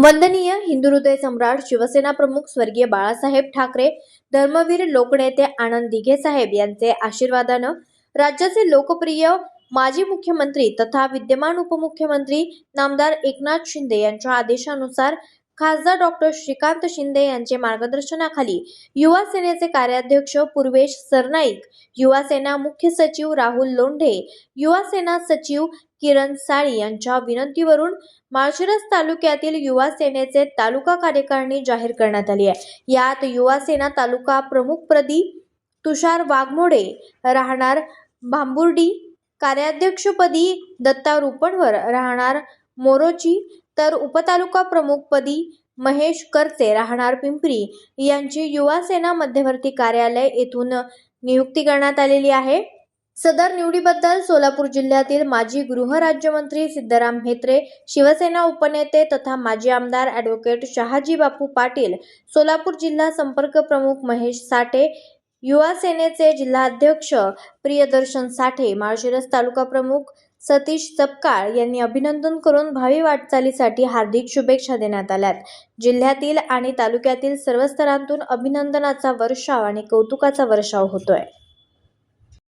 वंदनीय हिंदू हृदय सम्राट शिवसेना प्रमुख स्वर्गीय बाळासाहेब ठाकरे धर्मवीर लोकनेते आनंद दिघे साहेब यांचे आशीर्वादानं राज्याचे लोकप्रिय माजी मुख्यमंत्री तथा विद्यमान उपमुख्यमंत्री नामदार एकनाथ शिंदे यांच्या आदेशानुसार खासदार डॉक्टर श्रीकांत शिंदे यांचे मार्गदर्शनाखाली युवा सेनेचे कार्याध्यक्ष पूर्वेश सरनाईक युवा सेना मुख्य सचिव राहुल लोंढे युवा सेना सचिव किरण साळी यांच्या विनंतीवरून माळशिरस तालुक्यातील युवा सेनेचे तालुका कार्यकारिणी जाहीर करण्यात आली आहे. यात युवा सेना तालुका प्रमुखप्रदी तुषार वाघमोडे राहणार भांबुर्डी कार्याध्यक्षपदी दत्ता रुपणवर राहणार मोरोची तर उपतालुका प्रमुखपदी महेश करते राहणार पिंपरी यांची युवा सेना मध्यवर्ती कार्यालय येथून नियुक्ती करण्यात आलेली आहे. सदर निवडीबद्दल सोलापूर जिल्ह्यातील माजी गृहराज्यमंत्री सिद्धराम म्हेत्रे शिवसेना उपनेते तथा माजी आमदार ॲडव्होकेट शहाजी बापू पाटील सोलापूर जिल्हा संपर्क प्रमुख महेश साठे युवा सेनेचे जिल्हाध्यक्ष प्रियदर्शन साठे माळशिरस तालुका प्रमुख सतीश जपकाळ यांनी अभिनंदन करून भावी वाटचालीसाठी हार्दिक शुभेच्छा देण्यात आल्यात. जिल्ह्यातील आणि तालुक्यातील सर्व स्तरांतून अभिनंदनाचा वर्षाव आणि कौतुकाचा वर्षाव होतोय.